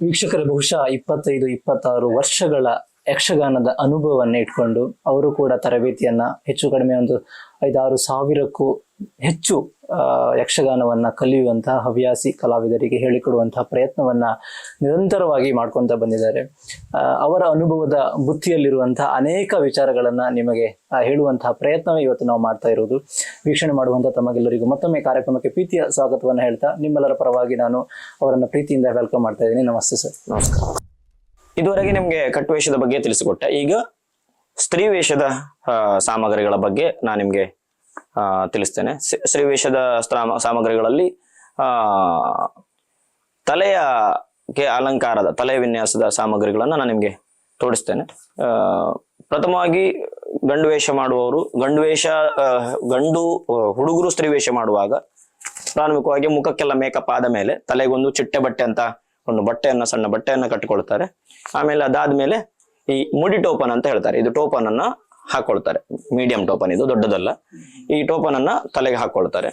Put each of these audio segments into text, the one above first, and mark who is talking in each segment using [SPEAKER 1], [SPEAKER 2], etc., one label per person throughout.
[SPEAKER 1] ವೀಕ್ಷಕರ ಬಹುಶಃ ಇಪ್ಪತ್ತೈದು ಇಪ್ಪತ್ತಾರು ವರ್ಷಗಳ ಯಕ್ಷಗಾನದ ಅನುಭವವನ್ನ ಇಟ್ಕೊಂಡು ಅವರು ಕೂಡ ತರಬೇತಿಯನ್ನ ಹೆಚ್ಚು ಕಡಿಮೆ ಒಂದು ಐದಾರು ಸಾವಿರಕ್ಕೂ ಹೆಚ್ಚು ಯಕ್ಷಗಾನವನ್ನ ಕಲಿಯುವಂತಹ ಹವ್ಯಾಸಿ ಕಲಾವಿದರಿಗೆ ಹೇಳಿಕೊಡುವಂತಹ ಪ್ರಯತ್ನವನ್ನ ನಿರಂತರವಾಗಿ ಮಾಡ್ಕೊಂತ ಬಂದಿದ್ದಾರೆ. ಅವರ ಅನುಭವದ ಬುತ್ತಿಯಲ್ಲಿರುವಂತಹ ಅನೇಕ ವಿಚಾರಗಳನ್ನ ನಿಮಗೆ ಹೇಳುವಂತಹ ಪ್ರಯತ್ನವೇ ಇವತ್ತು ನಾವು ಮಾಡ್ತಾ ಇರೋದು ವೀಕ್ಷಣೆ ಮಾಡುವಂತಹ ತಮಗೆಲ್ಲರಿಗೂ ಮತ್ತೊಮ್ಮೆ ಕಾರ್ಯಕ್ರಮಕ್ಕೆ ಪ್ರೀತಿಯ ಸ್ವಾಗತವನ್ನು ಹೇಳ್ತಾ ನಿಮ್ಮೆಲ್ಲರ ಪರವಾಗಿ ನಾನು ಅವರನ್ನ ಪ್ರೀತಿಯಿಂದ ವೆಲ್ಕಮ್ ಮಾಡ್ತಾ ಇದ್ದೀನಿ. ನಮಸ್ತೆ ಸರ್.
[SPEAKER 2] ನಮಸ್ಕಾರ. ಇದುವರೆಗೆ ನಿಮ್ಗೆ ಕಟ್ಟುವೇಷದ ಬಗ್ಗೆ ತಿಳಿಸಿಕೊಟ್ಟೆ. ಈಗ ಸ್ತ್ರೀ ವೇಷದ ಸಾಮಗ್ರಿಗಳ ಬಗ್ಗೆ ನಾನು ನಿಮ್ಗೆ ತಿಳಿಸ್ತೇನೆ. ಸ್ತ್ರೀ ವೇಷದ ಸಾಮಗ್ರಿಗಳಲ್ಲಿ, ಆ, ತಲೆಯ ಅಲಂಕಾರದ, ತಲೆ ವಿನ್ಯಾಸದ ಸಾಮಗ್ರಿಗಳನ್ನ ನಾನು ನಿಮ್ಗೆ ತೋರಿಸ್ತೇನೆ. ಪ್ರಥಮವಾಗಿ ಗಂಡು ವೇಷ ಮಾಡುವವರು, ಗಂಡು ವೇಷ ಗಂಡು ಹುಡುಗರು ಸ್ತ್ರೀ ವೇಷ ಮಾಡುವಾಗ ಪ್ರಾಥಮಿಕವಾಗಿ ಮುಖಕ್ಕೆಲ್ಲ ಮೇಕಪ್ ಆದ ಮೇಲೆ ತಲೆಗೊಂದು ಚಿಟ್ಟೆ ಬಟ್ಟೆ ಅಂತ ಒಂದು ಬಟ್ಟೆಯನ್ನ, ಸಣ್ಣ ಬಟ್ಟೆಯನ್ನ ಕಟ್ಟಿಕೊಳ್ತಾರೆ. ಆಮೇಲೆ ಅದಾದ್ಮೇಲೆ ಈ ಮುಡಿ ಟೋಪನ್ ಅಂತ ಹೇಳ್ತಾರೆ. ಇದು ಟೋಪನ್ ಅನ್ನ ಹಾಕೊಳ್ತಾರೆ. ಮೀಡಿಯಂ ಟೋಪನ್, ಇದು ದೊಡ್ಡದಲ್ಲ. ಈ ಟೋಪನ್ ಅನ್ನ ತಲೆಗೆ ಹಾಕೊಳ್ತಾರೆ.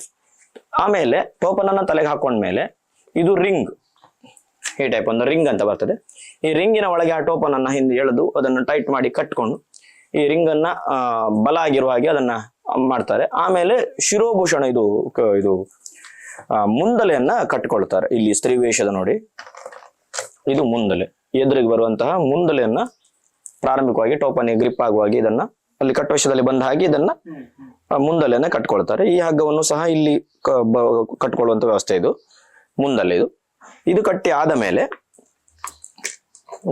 [SPEAKER 2] ಆಮೇಲೆ ಟೋಪನ್ ಅನ್ನ ತಲೆಗೆ ಹಾಕೊಂಡ್ಮೇಲೆ ಇದು ರಿಂಗ್. ಈ ಟೈಪ್ ಒಂದು ರಿಂಗ್ ಅಂತ ಬರ್ತದೆ. ಈ ರಿಂಗಿನ ಒಳಗೆ ಆ ಟೋಪನ್ ಅನ್ನ ಹಿಂದೆ ಎಳೆದು ಅದನ್ನು ಟೈಟ್ ಮಾಡಿ ಕಟ್ಕೊಂಡು ಈ ರಿಂಗ್ ಅನ್ನ ಬಲ ಆಗಿರುವ ಹಾಗೆ ಅದನ್ನ ಮಾಡ್ತಾರೆ. ಆಮೇಲೆ ಶಿರೋಭೂಷಣ ಇದು ಇದು ಮುಂದಲೆಯನ್ನ ಕಟ್ಕೊಳ್ತಾರೆ. ಇಲ್ಲಿ ಸ್ತ್ರೀ ವೇಷದ ನೋಡಿ. ಇದು ಮುಂದಲೆ. ಎದುರಿಗೆ ಬರುವಂತಹ ಮುಂದಲೆಯನ್ನ ಪ್ರಾರಂಭಿಕವಾಗಿ ಟೋಪನಿಗೆ ಗ್ರಿಪ್ ಆಗುವಾಗಿ ಇದನ್ನ ಅಲ್ಲಿ ಕಟ್ಟುವಶದಲ್ಲಿ ಬಂದ ಹಾಗೆ ಇದನ್ನ ಮುಂದಲೆಯನ್ನ ಕಟ್ಕೊಳ್ತಾರೆ. ಈ ಹಗ್ಗವನ್ನು ಸಹ ಇಲ್ಲಿ ಕಟ್ಕೊಳ್ಳುವಂತ ವ್ಯವಸ್ಥೆ ಇದು. ಮುಂದಲೆ ಇದು. ಇದು ಕಟ್ಟಿ ಆದ ಮೇಲೆ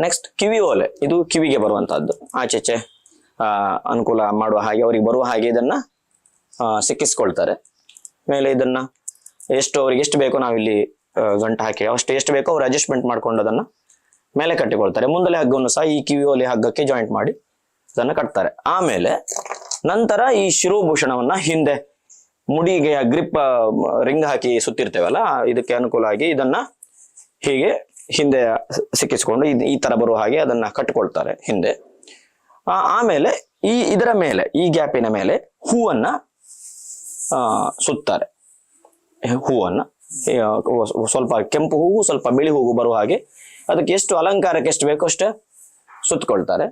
[SPEAKER 2] ನೆಕ್ಸ್ಟ್ ಕಿವಿ ಓಲೆ. ಇದು ಕಿವಿಗೆ ಬರುವಂತಹದ್ದು. ಆಚೆಚೆ ಆ, ಅನುಕೂಲ ಮಾಡುವ ಹಾಗೆ ಅವರಿಗೆ ಬರುವ ಹಾಗೆ ಇದನ್ನ ಸಿಕ್ಕಿಸ್ಕೊಳ್ತಾರೆ. ಮೇಲೆ ಇದನ್ನ ಎಷ್ಟು ಅವ್ರಿಗೆ ಎಷ್ಟು ಬೇಕೋ ನಾವಿಲ್ಲಿ ಗಂಟು ಹಾಕಿ. ಅಷ್ಟು ಎಷ್ಟು ಬೇಕೋ ಅವ್ರು ಅಡ್ಜಸ್ಟ್ಮೆಂಟ್ ಮಾಡ್ಕೊಂಡು ಅದನ್ನ ಮೇಲೆ ಕಟ್ಟಿಕೊಳ್ತಾರೆ. ಮುಂದಲೆ ಹಗ್ಗವನ್ನು ಸಹ ಈ ಕಿವಿ ಓಲೆ ಹಗ್ಗಕ್ಕೆ ಜಾಯಿಂಟ್ ಮಾಡಿ ಅದನ್ನ ಕಟ್ತಾರೆ. ಆಮೇಲೆ ನಂತರ ಈ ಶಿರೋಭೂಷಣವನ್ನ ಹಿಂದೆ ಮುಡಿಗೆ ಗ್ರಿಪ್ ರಿಂಗ್ ಹಾಕಿ ಸುತ್ತಿರ್ತೇವಲ್ಲ ಇದಕ್ಕೆ ಅನುಕೂಲ ಆಗಿ ಇದನ್ನ ಹೀಗೆ ಹಿಂದೆ ಸಿಕ್ಕಿಸ್ಕೊಂಡು ಈ ತರ ಬರುವ ಹಾಗೆ ಅದನ್ನ ಕಟ್ಟಿಕೊಳ್ತಾರೆ ಹಿಂದೆ. ಆಮೇಲೆ ಈ, ಇದರ ಮೇಲೆ, ಈ ಗ್ಯಾಪಿನ ಮೇಲೆ ಹೂವನ್ನ ಸುತ್ತಾರೆ. ಹೂವನ್ನು. ಸ್ವಲ್ಪ ಕೆಂಪು ಹೂವು, ಸ್ವಲ್ಪ ಬಿಳಿ ಹೂವು ಬರುವ ಹಾಗೆ ಅದಕ್ಕೆ ಎಷ್ಟು ಅಲಂಕಾರಕ್ಕೆ ಎಷ್ಟು ಬೇಕೋ ಅಷ್ಟೇ ಸುತ್ತಕೊಳ್ತಾರೆ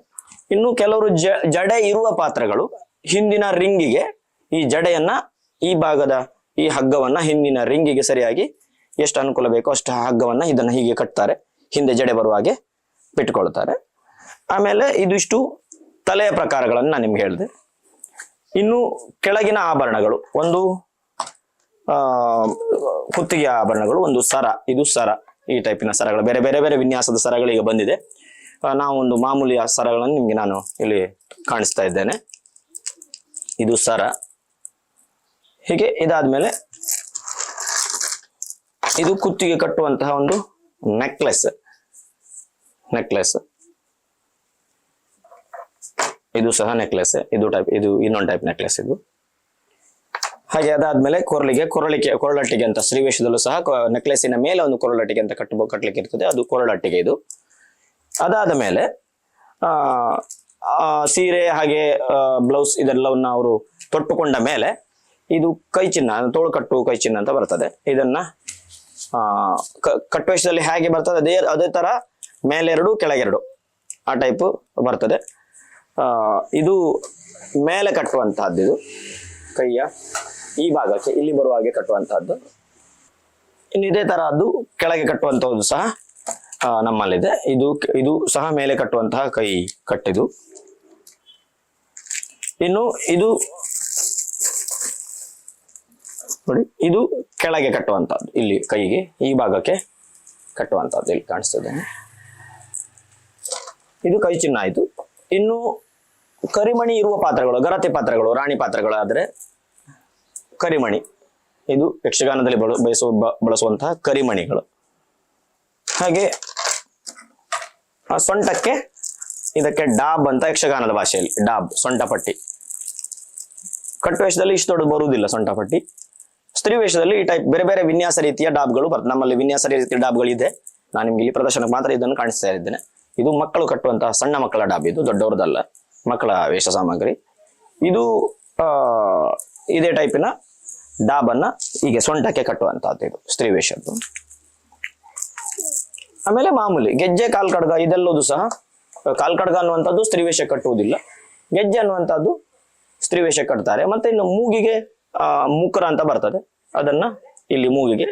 [SPEAKER 2] ಇನ್ನು ಕೆಲವರು ಜಡೆ ಇರುವ ಪಾತ್ರಗಳು ಹಿಂದಿನ ರಿಂಗಿಗೆ ಈ ಜಡೆಯನ್ನ ಈ ಭಾಗದ ಈ ಹಗ್ಗವನ್ನ ಹಿಂದಿನ ರಿಂಗಿಗೆ ಸರಿಯಾಗಿ ಎಷ್ಟು ಅನುಕೂಲ ಬೇಕೋ ಅಷ್ಟು ಹಗ್ಗವನ್ನ ಇದನ್ನ ಹೀಗೆ ಕಟ್ತಾರೆ. ಹಿಂದೆ ಜಡೆ ಬರುವ ಹಾಗೆ ಬಿಟ್ಟುಕೊಳ್ತಾರೆ ಆಮೇಲೆ ಇದಿಷ್ಟು ತಲೆಯ ಪ್ರಕಾರಗಳನ್ನು ನಾನು ನಿಮ್ಗೆ ಹೇಳಿದೆ. ಇನ್ನು ಕೆಳಗಿನ ಆಭರಣಗಳು ಒಂದು, ಆ ಕುತ್ತಿಗೆ ಆಭರಣಗಳು ಒಂದು ಸರ. ಇದು ಸರ. ಈ ಟೈಪಿನ ಸರಗಳು. ಬೇರೆ ಬೇರೆ ಬೇರೆ ವಿನ್ಯಾಸದ ಸರಗಳು ಈಗ ಬಂದಿದೆ. ನಾವು ಒಂದು ಮಾಮೂಲಿ ಆ ಸರಗಳನ್ನು ನಿಮ್ಗೆ ನಾನು ಇಲ್ಲಿ ಕಾಣಿಸ್ತಾ ಇದ್ದೇನೆ. ಇದು ಸರ. ಹೀಗೆ ಇದಾದ್ಮೇಲೆ ಇದು ಕುತ್ತಿಗೆ ಕಟ್ಟುವಂತಹ ಒಂದು ನೆಕ್ಲೆಸ್ ನೆಕ್ಲೆಸ್ ಇದು ಸಹ ನೆಕ್ಲೆಸ್ ಇದು ಟೈಪ್ ಇದು ಇನ್ನೊಂದು ಟೈಪ್ ನೆಕ್ಲೆಸ್ ಇದು. ಹಾಗೆ ಅದಾದ್ಮೇಲೆ ಕೊರಳಿಗೆ ಕೊರಳಿಗೆ ಕೊರಳಟ್ಟಿಗೆ ಅಂತ ಶ್ರೀವೇಶದಲ್ಲೂ ಸಹ ನೆಕ್ಲೆಸ್ಸಿನ ಮೇಲೆ ಒಂದು ಕೊರಳಟ್ಟಿಗೆ ಅಂತ ಕಟ್ಟಬೋ, ಕಟ್ಟಲಿಕ್ಕೆ ಇರ್ತದೆ. ಅದು ಕೊರಳಟ್ಟಿಗೆ ಇದು. ಅದಾದ ಮೇಲೆ ಸೀರೆ ಹಾಗೆ ಬ್ಲೌಸ್ ಇದೆಲ್ಲವನ್ನ ಅವರು ತೊಟ್ಟುಕೊಂಡ ಮೇಲೆ ಇದು ಕೈ ಚಿನ್ನ, ತೋಳು ಕಟ್ಟು ಕೈ ಚಿನ್ನ ಅಂತ ಬರ್ತದೆ. ಇದನ್ನ, ಆ, ಕ- ಕಟ್ಟುವೇಷದಲ್ಲಿ ಹೇಗೆ ಬರ್ತದೆ? ಅದೇ ಅದೇ ತರ ಮೇಲೆರಡು, ಕೆಳಗೆರಡು ಆ ಟೈಪ್ ಬರ್ತದೆ. ಇದು ಮೇಲೆ ಕಟ್ಟುವಂತಹದ್ದು ಇದು ಕೈಯ ಈ ಭಾಗಕ್ಕೆ ಇಲ್ಲಿ ಬರುವ ಹಾಗೆ ಕಟ್ಟುವಂತಹದ್ದು. ಇನ್ನು ಇದೇ ತರಹದ್ದು ಕೆಳಗೆ ಕಟ್ಟುವಂತಹದ್ದು ಸಹ ನಮ್ಮಲ್ಲಿದೆ. ಇದು ಇದು ಸಹ ಮೇಲೆ ಕಟ್ಟುವಂತಹ ಕೈ ಕಟ್ಟಿದು ಇನ್ನು ಇದು ನೋಡಿ, ಇದು ಕೆಳಗೆ ಕಟ್ಟುವಂತಹದ್ದು. ಇಲ್ಲಿ ಕೈಗೆ ಈ ಭಾಗಕ್ಕೆ ಕಟ್ಟುವಂತಹದ್ದು ಇಲ್ಲಿ ಕಾಣಿಸ್ತದೆ. ಇದು ಕೈ ಚಿನ್ನ ಆಯ್ತು ಇನ್ನು ಕರಿಮಣಿ ಇರುವ ಪಾತ್ರಗಳು, ಗರತಿ ಪಾತ್ರಗಳು, ರಾಣಿ ಪಾತ್ರಗಳು ಆದ್ರೆ ಕರಿಮಣಿ. ಇದು ಯಕ್ಷಗಾನದಲ್ಲಿ ಬಳ ಬಯಸುವ ಬಳಸುವಂತಹ ಕರಿಮಣಿಗಳು. ಹಾಗೆ ಸೊಂಟಕ್ಕೆ ಇದಕ್ಕೆ ಡಾಬ್ ಅಂತ ಯಕ್ಷಗಾನದ ಭಾಷೆಯಲ್ಲಿ, ಡಾಬ್, ಸೊಂಟಪಟ್ಟಿ. ಕಟ್ಟು ವೇಷದಲ್ಲಿ ಇಷ್ಟು ದೊಡ್ಡ ಬರುವುದಿಲ್ಲ ಸೊಂಟಪಟ್ಟಿ. ಸ್ತ್ರೀ ವೇಷದಲ್ಲಿ ಈ ಟೈಪ್ ಬೇರೆ ಬೇರೆ ವಿನ್ಯಾಸ ರೀತಿಯ ಡಾಬ್ಗಳು ಬರ್ತದೆ ನಮ್ಮಲ್ಲಿ ವಿನ್ಯಾಸ ರೀತಿಯ ಡಾಬ್ಗಳು ಇದೆ. ನಾನು ನಿಮ್ಗೆ ಇಲ್ಲಿ ಪ್ರದರ್ಶನಕ್ಕೆ ಮಾತ್ರ ಇದನ್ನು ಕಾಣಿಸ್ತಾ ಇದ್ದೇನೆ. ಇದು ಮಕ್ಕಳು ಕಟ್ಟುವಂತಹ ಸಣ್ಣ ಮಕ್ಕಳ ಡಾಬ್ ಇದು, ದೊಡ್ಡವರದಲ್ಲ ಮಕ್ಕಳ ವೇಷ ಸಾಮಗ್ರಿ. ಇದು ಇದೇ ಟೈಪಿನ ಡಾಬನ್ನ ಹೀಗೆ ಸೊಂಟಕ್ಕೆ ಕಟ್ಟುವಂತಹದ್ದು ಇದು ಸ್ತ್ರೀ ವೇಷದ್ದು. ಆಮೇಲೆ ಮಾಮೂಲಿ ಗೆಜ್ಜೆ ಕಾಲ್ ಕಡ್ಗ ಇದೆಲ್ಲದು ಸಹ ಕಾಲ್ ಕಡ್ಗ ಅನ್ನುವಂಥದ್ದು ಸ್ತ್ರೀವೇಷ ಕಟ್ಟುವುದಿಲ್ಲ. ಗೆಜ್ಜೆ ಅನ್ನುವಂಥದ್ದು ಸ್ತ್ರೀವೇಷ ಕಟ್ತಾರೆ. ಮತ್ತೆ ಇನ್ನು ಮೂಗಿಗೆ ಆ, ಮುಕುರ ಅಂತ ಬರ್ತದೆ. ಅದನ್ನ ಇಲ್ಲಿ ಮೂಗಿಗೆ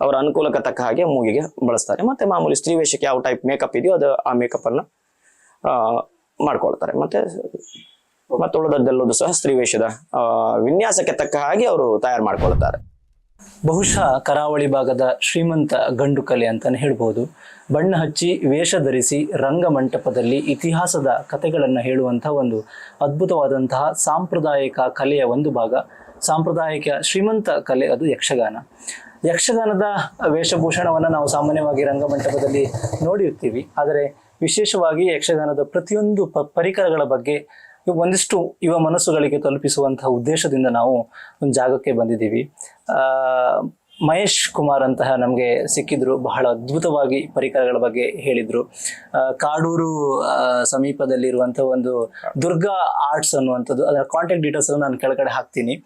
[SPEAKER 2] ಅವರ ಅನುಕೂಲಕ್ಕೆ ತಕ್ಕ ಹಾಗೆ ಮೂಗಿಗೆ ಬಳಸ್ತಾರೆ. ಮತ್ತೆ ಮಾಮೂಲಿ ಸ್ತ್ರೀವೇಷಕ್ಕೆ ಯಾವ ಟೈಪ್ ಮೇಕಪ್ ಇದೆಯೋ ಅದು ಆ ಮೇಕಪ್ ಅನ್ನ ಮಾಡ್ಕೊಳ್ತಾರೆ. ಮತ್ತೆ ಮತ್ತೆ ಉಳಿದದ್ದೆಲ್ಲದು ಸಹ ಸ್ತ್ರೀವೇಷದ ವಿನ್ಯಾಸಕ್ಕೆ ತಕ್ಕ ಹಾಗೆ ಅವರು ತಯಾರು ಮಾಡ್ಕೊಳ್ತಾರೆ.
[SPEAKER 1] ಬಹುಶಃ ಕರಾವಳಿ ಭಾಗದ ಶ್ರೀಮಂತ ಗಂಡು ಕಲೆ ಅಂತಾನೆ ಹೇಳ್ಬೋದು. ಬಣ್ಣ ಹಚ್ಚಿ ವೇಷ ಧರಿಸಿ ರಂಗಮಂಟಪದಲ್ಲಿ ಇತಿಹಾಸದ ಕಥೆಗಳನ್ನು ಹೇಳುವಂತಹ ಒಂದು ಅದ್ಭುತವಾದಂತಹ ಸಾಂಪ್ರದಾಯಿಕ ಕಲೆಯ ಒಂದು ಭಾಗ. ಸಾಂಪ್ರದಾಯಿಕ ಶ್ರೀಮಂತ ಕಲೆ ಅದು ಯಕ್ಷಗಾನ. ಯಕ್ಷಗಾನದ ವೇಷಭೂಷಣವನ್ನು ನಾವು ಸಾಮಾನ್ಯವಾಗಿ ರಂಗಮಂಟಪದಲ್ಲಿ ನೋಡಿರ್ತೀವಿ. ಆದರೆ ವಿಶೇಷವಾಗಿ ಯಕ್ಷಗಾನದ ಪ್ರತಿಯೊಂದು ಪರಿಕರಗಳ ಬಗ್ಗೆ ಒಂದಿಷ್ಟು ಯುವ ಮನಸ್ಸುಗಳಿಗೆ ತಲುಪಿಸುವಂತಹ ಉದ್ದೇಶದಿಂದ ನಾವು ಒಂದು ಜಾಗಕ್ಕೆ ಬಂದಿದ್ದೀವಿ. ಮಹೇಶ್ ಕುಮಾರ್ ಅಂತಹ ನಮಗೆ ಸಿಕ್ಕಿದ್ರು, ಬಹಳ ಅದ್ಭುತವಾಗಿ ಪರಿಕರಗಳ ಬಗ್ಗೆ ಹೇಳಿದ್ರು. ಕಾಡೂರು ಸಮೀಪದಲ್ಲಿರುವಂತಹ ಒಂದು ದುರ್ಗಾ ಆರ್ಟ್ಸ್ ಅನ್ನುವಂಥದ್ದು, ಅದರ ಕಾಂಟ್ಯಾಕ್ಟ್ ಡೀಟೇಲ್ಸ್ ನಾನು ಕೆಳಗಡೆ ಹಾಕ್ತೀನಿ.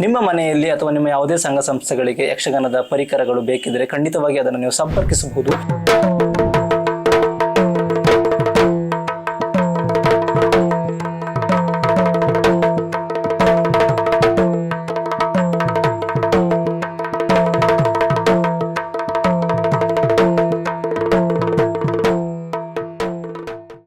[SPEAKER 1] ನಿಮ್ಮ ಮನೆಯಲ್ಲಿ ಅಥವಾ ನಿಮ್ಮ ಯಾವುದೇ ಸಂಘ ಸಂಸ್ಥೆಗಳಿಗೆ ಯಕ್ಷಗಾನದ ಪರಿಕರಗಳು ಬೇಕಿದ್ರೆ ಖಂಡಿತವಾಗಿ ಅದನ್ನು ನೀವು ಸಂಪರ್ಕಿಸಬಹುದು.